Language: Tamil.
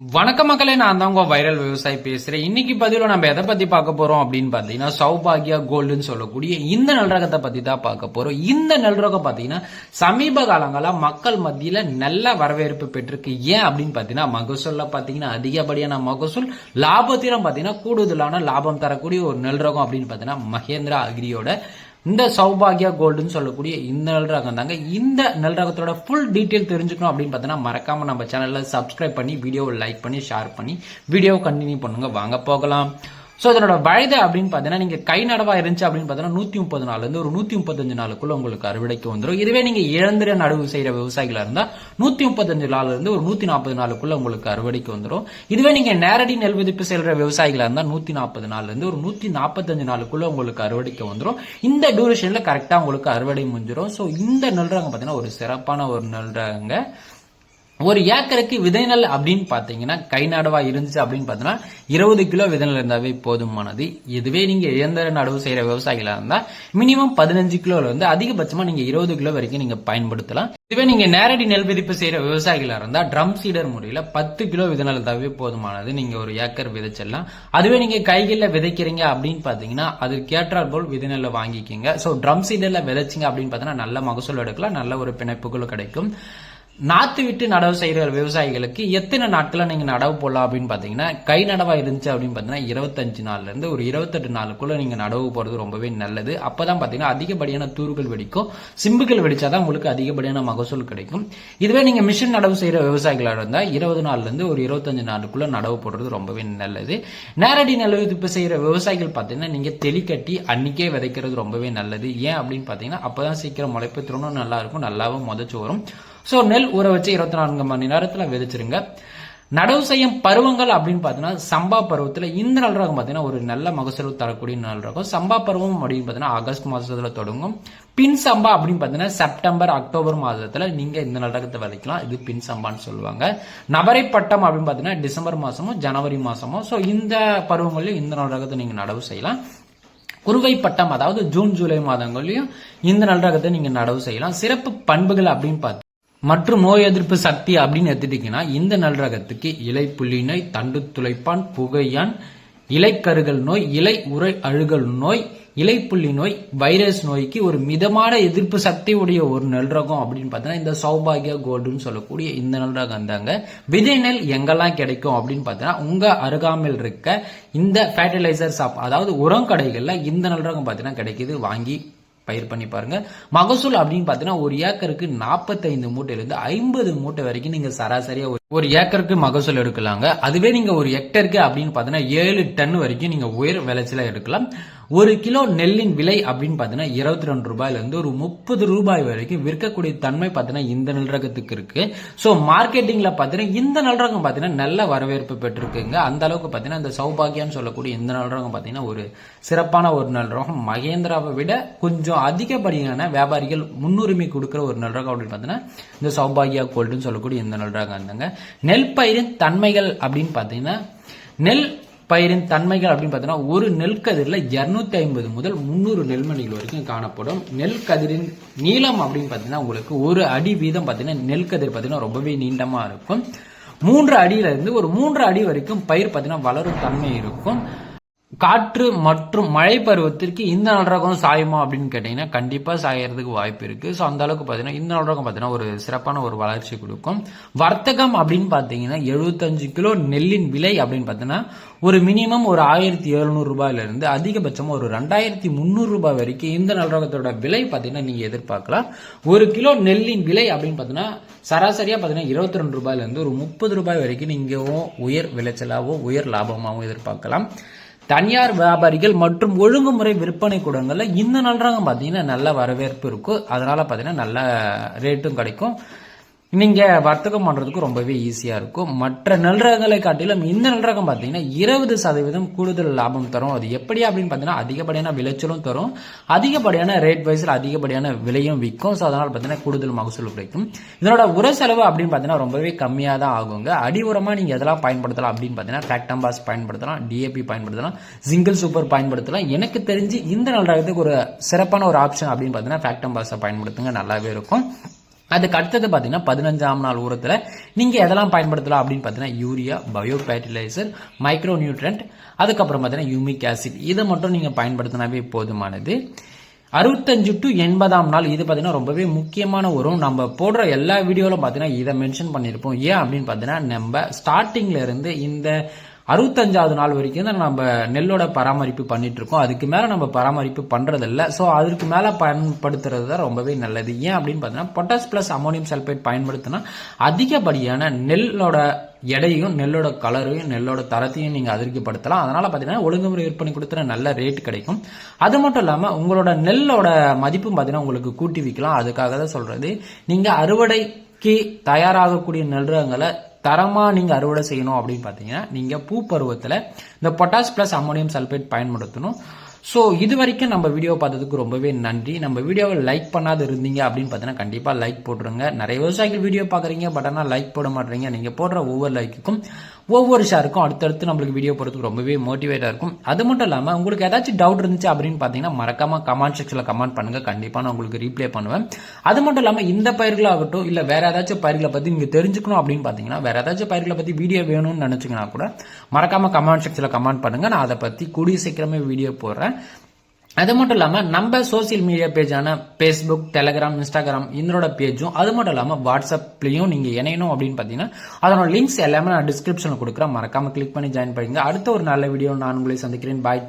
வணக்க மக்களே நான் தான் உங்க வைரல் விவசாயி பேசுறேன். இன்னைக்கு பதிவில் நம்ம எதை பத்தி பார்க்க போறோம் அப்படின்னு பாத்தீங்கன்னா சௌபாகியா கோல்டுன்னு சொல்லக்கூடிய இந்த நல்ரகத்தை பத்தி தான் பார்க்க போறோம். இந்த நல்ரகம் பாத்தீங்கன்னா சமீப காலங்களா மக்கள் மத்தியில நல்ல வரவேற்பு பெற்றிருக்கு. ஏன் அப்படின்னு பாத்தீங்கன்னா மகசூல்ல பாத்தீங்கன்னா அதிகப்படியான மகசூல் லாபத்திலும் பாத்தீங்கன்னா கூடுதலான லாபம் தரக்கூடிய ஒரு நல்ரகம் அப்படின்னு பாத்தீங்கன்னா மகேந்திரா அக்ரியோட இந்த சௌபாகியா கோல்டுன்னு சொல்லக்கூடிய இந்த நல் ரகம் தாங்க. இந்த நல் ரகத்தோட ஃபுல் டீட்டெயில் தெரிஞ்சுக்கணும் அப்படின்னு பார்த்தீங்கன்னா மறக்காம நம்ம சேனல்ல சப்ஸ்கிரைப் பண்ணி வீடியோவை லைக் பண்ணி ஷேர் பண்ணி வீடியோவை கண்டினியூ பண்ணுங்க. வாங்க போகலாம். ஸோ இதனோட வயது அப்படின்னு பார்த்தீங்கன்னா நீங்கள் கை நடவாக இருந்துச்சு அப்படின்னு பார்த்தீங்கன்னா நூற்றி முப்பது நாள்லேருந்து ஒரு நூற்றி முப்பத்தஞ்சு நாளுக்குள்ள உங்களுக்கு அறுவடைக்கு வந்துடும் இதுவே நீங்கள் இழந்திர நடவு செய்கிற விவசாயிகளாக இருந்தால் நூற்றி முப்பத்தஞ்சு நாள்லேருந்து ஒரு நூற்றி நாற்பது நாளுக்குள்ள உங்களுக்கு அறுவடைக்கு வந்துடும் இதுவே நீங்கள் நேரடி நெல் விதிப்பு செல்கிற விவசாயிகளாக இருந்தால் நூற்றி நாற்பது நாள்லேருந்து ஒரு நூற்றி நாற்பத்தஞ்சு நாளுக்குள்ள உங்களுக்கு அறுவடைக்கு வந்துடும் இந்த டியூரேஷனில் கரெக்டாக உங்களுக்கு அறுவடை முடிஞ்சிடும் ஸோ இந்த நெல் ரகம் பார்த்தீங்கன்னா ஒரு சிறப்பான ஒரு நெல் ரகங்க. ஒரு ஏக்கருக்கு விதைநெல் அப்படின்னு பார்த்தீங்கன்னா கை நடவா இருந்துச்சு அப்படின்னு பார்த்தோன்னா இருபது கிலோ விதைநெல் இருந்தாவே போதுமானது. இதுவே நீங்க இயந்திர நடவு செய்யற விவசாயிகளாக இருந்தா மினிமம் பதினஞ்சு கிலோல இருந்து அதிகபட்சமா நீங்க இருபது கிலோ வரைக்கும் நீங்க பயன்படுத்தலாம். இதுவே நீங்க நேரடி நெல் விதிப்பு செய்யற விவசாயிகளாக இருந்தா ட்ரம் சீடர் முறையில பத்து கிலோ விதைநெல் இருந்தாவே போதுமானது. நீங்க ஒரு ஏக்கர் விதைச்சிடலாம். அதுவே நீங்க கைகளில் விதைக்கிறீங்க அப்படின்னு பாத்தீங்கன்னா அதுக்கு ஏற்றாற் போல் விதை வாங்கிக்கிங்க. ஸோ ட்ரம் சீடர்ல விதைச்சிங்க அப்படின்னு பார்த்தீங்கன்னா நல்ல மகசூல் எடுக்கலாம். நல்ல ஒரு பிணைப்புகளும் கிடைக்கும். நாற்று விட்டு நடவு செய்கிற விவசாயிகளுக்கு எத்தனை நாட்களில் நீங்கள் நடவு போடலாம் அப்படின்னு பார்த்தீங்கன்னா கை நடவாக இருந்துச்சு அப்படின்னு பார்த்தீங்கன்னா இருபத்தஞ்சு நாள்லேருந்து ஒரு இருபத்தெட்டு நாளுக்குள்ளே நீங்கள் நடவு போகிறது ரொம்பவே நல்லது. அப்போ தான் பார்த்தீங்கன்னா அதிகப்படியான தூர்கள் வெடிக்கும். சிம்புகள் வெடிச்சாதான் உங்களுக்கு அதிகப்படியான மகசூல் கிடைக்கும். இதுவே நீங்கள் மிஷின் நடவு செய்கிற விவசாயிகளாக இருந்தால் இருபது நாள்லேருந்து ஒரு இருபத்தஞ்சு நாளுக்குள்ளே நடவு போடுறது ரொம்பவே நல்லது. நேரடி நிலவுதிப்பு செய்கிற விவசாயிகள் பார்த்தீங்கன்னா நீங்கள் தெளிக்கட்டி அன்றைக்கே விதைக்கிறது ரொம்பவே நல்லது. ஏன் அப்படின்னு பார்த்தீங்கன்னா அப்போ தான் சீக்கிரம் முளைப்பு திறனும் நல்லாயிருக்கும் நல்லாவும் முதைச்சு வரும் ஸோ நெல் ஊற வச்சு இருபத்தி நான்கு மணி நேரத்தில் விதைச்சிருங்க நடவு செய்யும் பருவங்கள் அப்படின்னு பார்த்தீங்கன்னா சம்பா பருவத்தில் இந்த நல் ரகம் பார்த்தீங்கன்னா ஒரு நல்ல மகசூல் தரக்கூடிய நல் ரகம். சம்பா பருவம் அப்படின்னு பார்த்தீங்கன்னா ஆகஸ்ட் மாதத்தில் தொடங்கும். பின் சம்பா அப்படின்னு பார்த்தீங்கன்னா செப்டம்பர் அக்டோபர் மாதத்தில் நீங்கள் இந்த நல் ரகத்தை விதைக்கலாம். இது பின் சம்பான்னு சொல்லுவாங்க. நபரை பட்டம் அப்படின்னு பார்த்தீங்கன்னா டிசம்பர் மாதமும் ஜனவரி மாதமும் ஸோ இந்த பருவங்களையும் இந்த நல் ரகத்தை நீங்கள் நடவு செய்யலாம். குறுவை பட்டம் அதாவது ஜூன் ஜூலை மாதங்களையும் இந்த நல் ரகத்தை நீங்கள் நடவு செய்யலாம். சிறப்பு பண்புகள் அப்படின்னு பார்த்து மற்றும் நோய் எதிர்ப்பு சக்தி அப்படின்னு எடுத்துட்டீங்கன்னா இந்த நல் ரகத்துக்கு இலை புள்ளி நோய் தண்டு துளைப்பான் புகையான் இலைக்கருகள் நோய் இலை உரை அழுகல் நோய் இலைப்புள்ளி நோய் வைரஸ் நோய்க்கு ஒரு மிதமான எதிர்ப்பு சக்தி உடைய ஒரு நெல் ரகம் அப்படின்னு பார்த்தீங்கன்னா இந்த சௌபாகியா கோல்டுன்னு சொல்லக்கூடிய இந்த நெல் ரகம் தாங்க. விதை நெல் எங்கெல்லாம் கிடைக்கும் அப்படின்னு பார்த்தீங்கன்னா உங்க அருகாமையில் இருக்க இந்த ஃபர்டிலைசர் ஷாப் அதாவது உரம் கடைகளில் இந்த நெல் ரகம் பார்த்தீங்கன்னா கிடைக்குது. வாங்கி பயிர் பண்ணி பாருங்க. மகசூல் அப்படின்னு பார்த்தீங்கன்னா ஒரு ஏக்கருக்கு நாற்பத்தைந்து மூட்டையிலிருந்து ஐம்பது மூட்டை வரைக்கும் நீங்க சராசரியா ஒரு- ஒரு ஏக்கருக்கு மகசூல் எடுக்கலாங்க. அதுவே நீங்க ஒரு ஹெக்டருக்கு அப்படின்னு பார்த்தீங்கன்னா ஏழு டன் வரைக்கும் நீங்க உயர் விளைச்சல எடுக்கலாம். ஒரு கிலோ நெல்லின் விலை அப்படின்னு பார்த்தீங்கன்னா இருபத்தி ரெண்டு ரூபாயிலேருந்து ஒரு முப்பது ரூபாய் வரைக்கும் விற்கக்கூடிய தன்மை பார்த்தீங்கன்னா இந்த நெல் ரகத்துக்கு இருக்கு. ஸோ மார்க்கெட்டிங்கில் பார்த்தீங்கன்னா இந்த நெல் ரகம் பார்த்தீங்கன்னா நல்ல வரவேற்பு பெற்றிருக்குங்க. அந்த அளவுக்கு பார்த்தீங்கன்னா இந்த சௌபாகியான்னு சொல்லக்கூடிய இந்த நெல் ரகம் பார்த்தீங்கன்னா ஒரு சிறப்பான ஒரு நெல் ரகம். மகேந்திராவை விட கொஞ்சம் அதிகப்படியான வியாபாரிகள் முன்னுரிமை கொடுக்குற ஒரு நெல் ரகம் அப்படின்னு பார்த்தீங்கன்னா இந்த சௌபாகியா கோல்டுன்னு சொல்லக்கூடிய இந்த நெல் ரகம் இருந்தாங்க நெல் பயிரின் தன்மைகள் அப்படின்னு பார்த்தீங்கன்னா நெல் பயிரின் தன்மைகள் அப்படின்னு பார்த்தீங்கன்னா ஒரு நெல் கதிரில் ஐம்பது முதல் முந்நூறு நெல்மணிகள் வரைக்கும் காணப்படும். நெல் கதிரின் நீளம் அப்படின்னு பார்த்தீங்கன்னா உங்களுக்கு ஒரு அடி வீதம் பார்த்தீங்கன்னா நெல் கதிர் பார்த்தீங்கன்னா ரொம்பவே நீண்டமாக இருக்கும். மூன்று அடியிலிருந்து ஒரு மூன்று அடி வரைக்கும் பயிர் பார்த்தீங்கன்னா வளரும் தன்மை இருக்கும். காற்று மற்றும் மழை பருவத்திற்கு இந்த நல்லரகம் சாயுமா அப்படின்னு கேட்டீங்கன்னா கண்டிப்பாக சாயறதுக்கு வாய்ப்பு இருக்குது ஸோ அந்த அளவுக்கு பார்த்தீங்கன்னா இந்த நல்ரகம் பார்த்தீங்கன்னா ஒரு சிறப்பான ஒரு வளர்ச்சி கொடுக்கும். வர்த்தகம் அப்படின்னு பார்த்தீங்கன்னா எழுபத்தஞ்சு கிலோ நெல்லின் விலை அப்படின்னு பார்த்தீங்கன்னா ஒரு மினிமம் ஒரு ஆயிரத்தி எழுநூறு ரூபாயில அதிகபட்சமாக ஒரு ரெண்டாயிரத்தி முந்நூறு ரூபாய் வரைக்கும் இந்த நல்லரகத்தோட விலை பார்த்தீங்கன்னா நீங்கள் எதிர்பார்க்கலாம். ஒரு கிலோ நெல்லின் விலை அப்படின்னு பார்த்தீங்கன்னா சராசரியாக பார்த்தீங்கன்னா இருபத்தி ரெண்டு ரூபாயிலேருந்து ஒரு முப்பது ரூபாய் வரைக்கும் நீங்கவும் உயர் விளைச்சலாகவோ உயர் லாபமாகவும் எதிர்பார்க்கலாம். தனியார் வியாபாரிகள் மற்றும் ஒழுங்குமுறை விற்பனை கூடங்களில் இந்த நல்ரகம் பார்த்தீங்கன்னா நல்ல வரவேற்பு இருக்கும் அதனால பார்த்தீங்கன்னா நல்ல ரேட்டும் கிடைக்கும். நீங்கள் வர்த்தகம் பண்ணுறதுக்கு ரொம்பவே ஈஸியாக இருக்கும். மற்ற நல்ரகங்களை காட்டிலும் இந்த நல்ரகம் பார்த்தீங்கன்னா இருபது சதவீதம் கூடுதல் லாபம் தரும். அது எப்படி அப்படின்னு பார்த்தீங்கன்னா அதிகப்படியான விளைச்சலும் தரும். அதிகப்படியான ரேட் வைஸில் அதிகப்படியான விலையும் விற்கும். ஸோ அதனால் பார்த்தீங்கன்னா கூடுதல் மகசூல் கிடைக்கும். இதனோட உர செலவு அப்படின்னு பார்த்தீங்கன்னா ரொம்பவே கம்மியாக தான் ஆகுங்க. அடி உரமாக நீங்கள் எதெல்லாம் பயன்படுத்தலாம் அப்படின்னு பார்த்தீங்கன்னா ஃபேக்டம்பாஸ் பயன்படுத்தலாம் டிஏபி பயன்படுத்தலாம் சிங்கிள் சூப்பர் பயன்படுத்தலாம். எனக்கு தெரிஞ்சு இந்த நல்ரகத்துக்கு ஒரு சிறப்பான ஒரு ஆப்ஷன் அப்படின்னு பார்த்தீங்கன்னா ஃபேக்டம்பாஸை பயன்படுத்துங்க. நல்லாவே இருக்கும். அதுக்கு அடுத்தது பார்த்தீங்கன்னா பதினஞ்சாம் நாள் உரத்தில் நீங்கள் எதெல்லாம் பயன்படுத்தலாம் அப்படின்னு பார்த்தீங்கன்னா urea bio fertilizer micro nutrient அதுக்கப்புறம் பார்த்தீங்கன்னா யூமிக் ஆசிட் இதை மட்டும் நீங்கள் பயன்படுத்தினாவே போதுமானது. அறுபத்தஞ்சு டு எண்பதாம் நாள் இது பார்த்தீங்கன்னா ரொம்பவே முக்கியமான உரம். நம்ம போடுற எல்லா வீடியோவிலும் பார்த்தீங்கன்னா இதை மென்ஷன் பண்ணியிருப்போம். ஏன் அப்படின்னு பார்த்தீங்கன்னா நம்ம ஸ்டார்டிங்ல இருந்து இந்த அறுபத்தஞ்சாவது நாள் வரைக்கும் தான் நம்ம நெல்லோட பராமரிப்பு பண்ணிட்டு இருக்கோம். அதுக்கு மேலே நம்ம பராமரிப்பு பண்ணுறதில்ல ஸோ அதுக்கு மேலே பயன்படுத்துறது தான் ரொம்பவே நல்லது. ஏன் அப்படின்னு பார்த்தீங்கன்னா பொட்டாஸ் பிளஸ் அமோனியம் சல்பேட் பயன்படுத்தினா அதிகப்படியான நெல்லோட எடையும் நெல்லோட கலரையும் நெல்லோட தரத்தையும் நீங்கள் அதிர்க்கப்படுத்தலாம் அதனால் பார்த்தீங்கன்னா ஒழுங்குமுறை விற்பனை கொடுத்துற நல்ல ரேட் கிடைக்கும். அது மட்டும் இல்லாமல் உங்களோட நெல்லோட மதிப்பும் பார்த்தீங்கன்னா உங்களுக்கு கூட்டி விற்கலாம் அதுக்காக தான் சொல்கிறது நீங்கள் அறுவடைக்கு தயாராகக்கூடிய நெல் தரமாக நீங்கள் அறுவடை செய்யணும் அப்படின்னு பார்த்தீங்கன்னா நீங்கள் பூ பருவத்தில் இந்த பொட்டாஸ் ப்ளஸ் அமோனியம் சல்ஃபேட் பயன்படுத்தணும். ஸோ இது வரைக்கும் நம்ம வீடியோ பார்த்ததுக்கு ரொம்பவே நன்றி. நம்ம வீடியோவை லைக் பண்ணாத இருந்தீங்க அப்படின்னு பார்த்தீங்கன்னா கண்டிப்பாக லைக் போட்டுருங்க. நிறைய விவசாயிகள் வீடியோ பார்க்குறீங்க பட் ஆனால் லைக் போட மாட்டீங்க நீங்கள் போடுற ஒவ்வொரு லைக்குக்கும் ஒவ்வொரு ஷேருக்கும் அடுத்தடுத்து நம்மளுக்கு வீடியோ போடுறதுக்கு ரொம்பவே மோட்டிவேட்டாக இருக்கும். அது மட்டும் இல்லாமல் உங்களுக்கு ஏதாச்சும் டவுட் இருந்துச்சு அப்படின்னு பார்த்தீங்கன்னா மறக்காம கமெண்ட் செக்ஷனில் கமெண்ட் பண்ணுங்கள் கண்டிப்பாக நான் உங்களுக்கு ரீப்ளே பண்ணுவேன். அது மட்டும் இல்லாமல் இந்த பயிர்களாகட்டும் இல்லை வேறு ஏதாச்சும் பயிர்களை பற்றி நீங்கள் தெரிஞ்சுக்கணும் அப்படின்னு பார்த்தீங்கன்னா வேறு ஏதாச்சும் பயிர்களை பற்றி வீடியோ வேணும்னு நினச்சிங்கன்னா கூட மறக்காம கமெண்ட் செக்ஷனில் கமெண்ட் பண்ணுங்கள் நான் அதை பற்றி கூடிய சீக்கிரமே வீடியோ போடுறேன். அது மட்டும் இல்லாமல் நம்ம சோசியல் மீடியா பேஜான ஃபேஸ்புக் டெலகிராம் இன்ஸ்டாகிராம் இதனோட பேஜும் அது மட்டும் இல்லாமல் வாட்ஸ்அப்லையும் நீங்கள் இணையணும் அப்படின்னு பார்த்தீங்கன்னா அதனோட லிங்க்ஸ் எல்லாமே நான் டிஸ்கிரிப்ஷனில் கொடுக்குறேன். மறக்காமல் கிளிக் பண்ணி ஜாயின் பண்ணிங்க அடுத்த ஒரு நல்ல வீடியோ நான் உங்களை சந்திக்கிறேன். பாய்